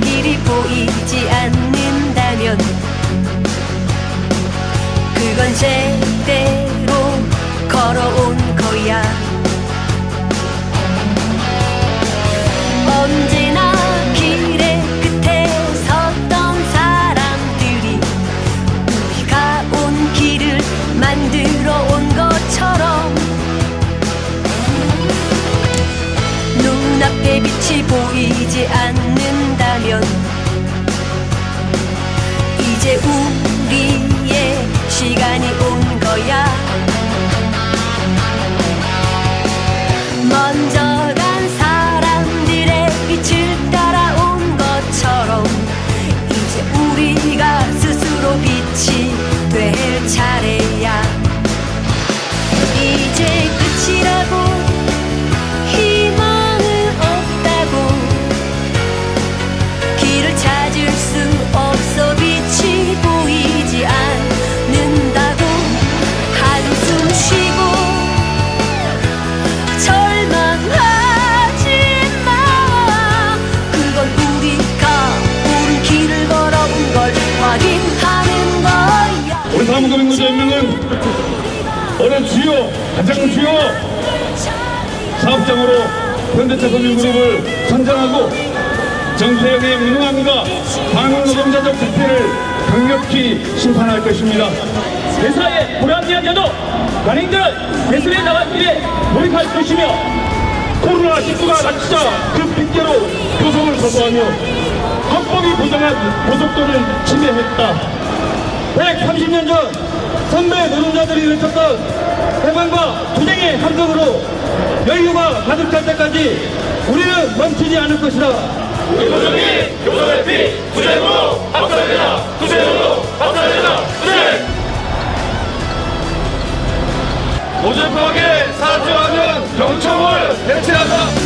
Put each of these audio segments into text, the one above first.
길이 보이지 않는다면 그건 제 이 사무국민노조 연맹은 올해 주요 가장 주요 사업장으로 현대차 금융그룹을 선정하고 정태영의 무능함과 방문 노동자적 특혜를 강력히 심판할 것입니다. 회사에 불합리하게도 관행들은 대선에 나간 일에 몰입할 것이며 코로나19가 닥치자 그 핑계로 교섭을 거부하며 헌법이 보장한 고속도를 침해했다. 130년 전 선배 노동자들이 외쳤던 해방과 투쟁의 함정으로 여유가 가득할 때까지 우리는 멈추지 않을 것이다. 노조 파악에 사죄하면 경청을 대체한다.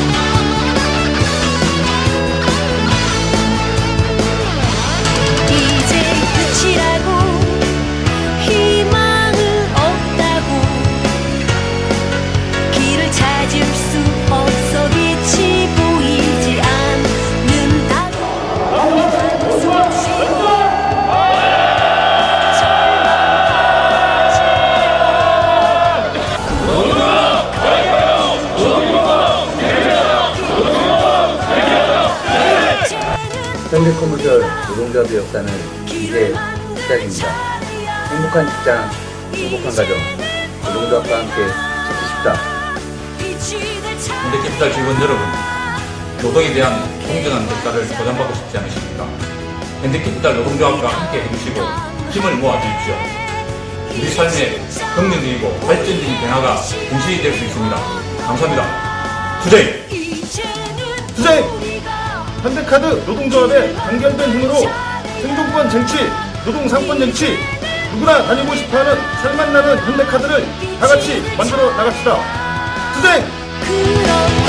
현대 컴퓨터 노동조합의 역사는 이제 시작입니다. 행복한 직장, 행복한 가정, 노동조합과 함께 지키십시다. 현대 캐피탈 직원 여러분, 노동에 대한 공정한 대가를 보장받고 싶지 않으십니까? 현대 캐피탈 노동조합과 함께 해주시고 힘을 모아 주십시오. 우리 삶의 긍정적이고 발전적인 변화가 분실이 될 수 있습니다. 감사합니다. 투쟁! 투쟁! 현대카드 노동조합의 단결된 힘으로 생존권 쟁취, 노동상권 쟁취, 누구나 다니고 싶어하는 살맛나는 현대카드를 다 같이 만들어 나갑시다. 투쟁!